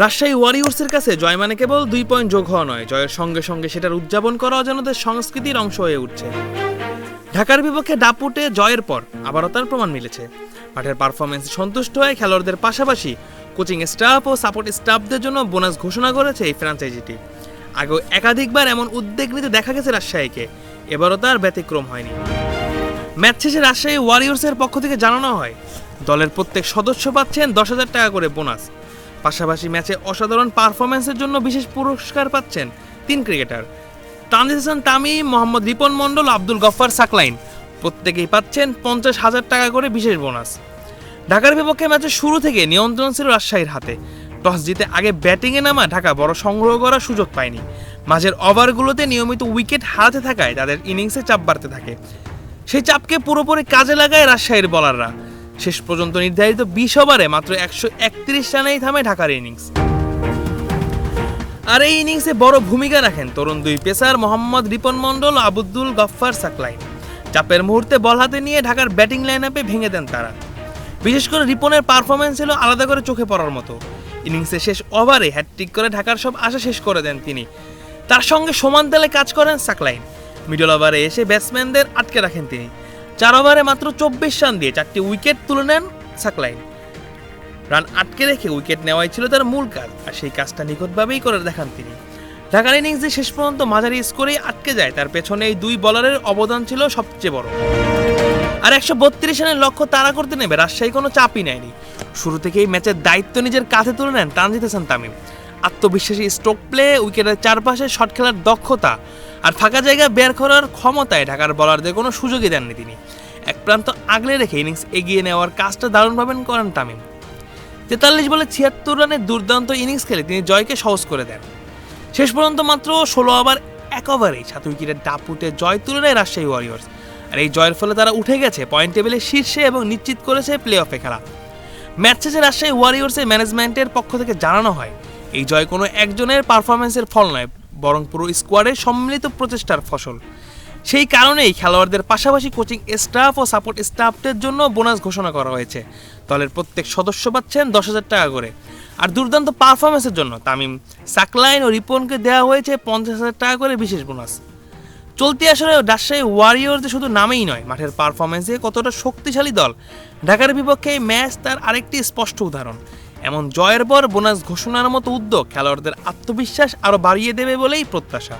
রাজশাহী ওয়ারিয়র্সের কাছে জয় মানে কেবল দুই পয়েন্ট যোগ হওয়া নয়। জয়ের সঙ্গে সঙ্গে সেটার উদযাপন করা তাদের সংস্কৃতির অংশ হয়ে উঠছে। ঢাকার বিপক্ষে ডাপুটে জয়ের পর আবারও তার প্রমাণ মিলেছে। মাঠের পারফরমেন্স সন্তুষ্ট হয়ে খেলোয়াড়দের পাশাপাশি কোচিং স্টাফ ও সাপোর্ট স্টাফদের জন্য বোনাস ঘোষণা করেছে এই ফ্র্যাঞ্চাইজিটি আগেও একাধিকবার এমন উদ্যোগ নিতে দেখা গেছে রাজশাহীকে। এবারও তার ব্যতিক্রম হয়নি। ম্যাচ শেষে রাজশাহী ওয়ারিয়র্সের পক্ষ থেকে জানানো হয়, দলের প্রত্যেক সদস্য পাচ্ছেন দশ হাজার টাকা করে বোনাস পাশাপাশি ম্যাচে অসাধারণ পারফরমেন্সের জন্য বিশেষ পুরস্কার পাচ্ছেন তিন ক্রিকেটার। তানজিদ হাসান তামিম মোহাম্মদ রিপন মণ্ডল, আব্দুল গফফার সাকলাইন। প্রত্যেকেই পাচ্ছেন পঞ্চাশ হাজার টাকা করে বিশেষ বোনাস। ঢাকার বিপক্ষে ম্যাচের শুরু থেকে নিয়ন্ত্রণ ছিল রাজশাহীর হাতে। টস জিতে আগে ব্যাটিংয়ে নামা ঢাকা বড় সংগ্রহ করার সুযোগ পায়নি। মাঝের ওভারগুলোতে নিয়মিত উইকেট হারাতে থাকায় তাদের ইনিংসে চাপ বাড়তে থাকে। সেই চাপকে পুরোপুরি কাজে লাগায় রাজশাহীর বলাররা। শেষ পর্যন্ত নির্ধারিত বিশ ওভারে মাত্র একশো একত্রিশ রানেই থামে ঢাকার ইনিংস। আর এই ইনিংসে বড় ভূমিকা রাখেন তরুণ দুই পেসার মোহাম্মদ রিপন মণ্ডল আবুদ্দুল গফফার সাকলাইন চাপের মুহূর্তে বল হাতে নিয়ে ঢাকার ব্যাটিং লাইন আপে ভেঙে দেন তারা। বিশেষ করে রিপনের পারফরমেন্স ছিল আলাদা করে চোখে পড়ার মতো। ইনিংসের শেষ ওভারে হ্যাটট্রিক করে ঢাকার সব আশা শেষ করে দেন তিনি। তার সঙ্গে সমান তালে কাজ করেন সাকলাইন মিডল ওভারে এসে ব্যাটসম্যানদের আটকে রাখেন তিনি। চার ওভারে মাত্র চব্বিশ রান দিয়ে চারটি উইকেট তুলে নেন সাকলাইন। রান আটকে রেখে উইকেট নেওয়াই ছিল তার মূল কাজ, আর সেই কাজটা নিখুঁতভাবেই করে দেখান তিনি। ঢাকার ইনিংসে শেষ পর্যন্ত মাঝারি স্কোরেই আটকে যায়, তার পেছনে এই দুই বলারের অবদান ছিল সবচেয়ে বড়। আর একশো বত্রিশ রানের লক্ষ্য তারা করতে নেবে রাজশাহী কোনো চাপই নেয়নি। শুরু থেকেই ম্যাচের দায়িত্ব নিজের কাঁধে তুলে নেন তানজিদ হাসান তামিম। আত্মবিশ্বাসী স্ট্রোক প্লে, উইকেটের চারপাশে শট খেলার দক্ষতা আর ফাঁকা জায়গা বের করার ক্ষমতায় ঢাকার বলারদের কোনো সুযোগই দেননি তিনি। এক প্রান্ত আগলে রেখে ইনিংস এগিয়ে নেওয়ার কাজটা দারুণভাবে করেন তামিম। তেতাল্লিশ বলে ছিয়াত্তর রানের দুর্দান্ত ইনিংস খেলে তিনি জয়কে সহজ করে দেন। শেষ পর্যন্ত মাত্র ষোলো ওভার, এক ওভারেই সাত উইকেটের ডাপুটে জয় তুলে নেয় রাজশাহী ওয়ারিয়র্স। আর এই জয়ের ফলে তারা উঠে গেছে পয়েন্ট টেবিলের শীর্ষে এবং নিশ্চিত করেছে প্লে অফে খেলা। ম্যাচ শেষে রাজশাহী ওয়ারিয়র্সের ম্যানেজমেন্টের পক্ষ থেকে জানানো হয়, এই জয় কোনো একজনের পারফরমেন্সের ফল নয় বরং পুরো স্কোয়াডের সম্মিলিত প্রচেষ্টার ফসল। সেই কারণেই খেলোয়াড়দের পাশাপাশি কোচিং স্টাফ ও সাপোর্ট স্টাফদের জন্য বোনাস ঘোষণা করা হয়েছে। দলের প্রত্যেক সদস্য পাচ্ছেন দশ হাজার টাকা করে। আর দুর্দান্ত পারফরমেন্সের জন্য তামিম সাকলাইন ও রিপনকে দেওয়া হয়েছে পঞ্চাশ হাজার টাকা করে বিশেষ বোনাস। চলতি আসলে রাজশাহী ওয়ারিয়র্সে শুধু নামেই নয়, মাঠের পারফরমেন্সে কতটা শক্তিশালী দল। ঢাকার বিপক্ষে ম্যাচ তার আরেকটি স্পষ্ট উদাহরণ। এমন জয়ের পর বোনাস ঘোষণার মতো উদ্যোগ খেলোয়াড়দের আত্মবিশ্বাস আরও বাড়িয়ে দেবে বলেই প্রত্যাশা।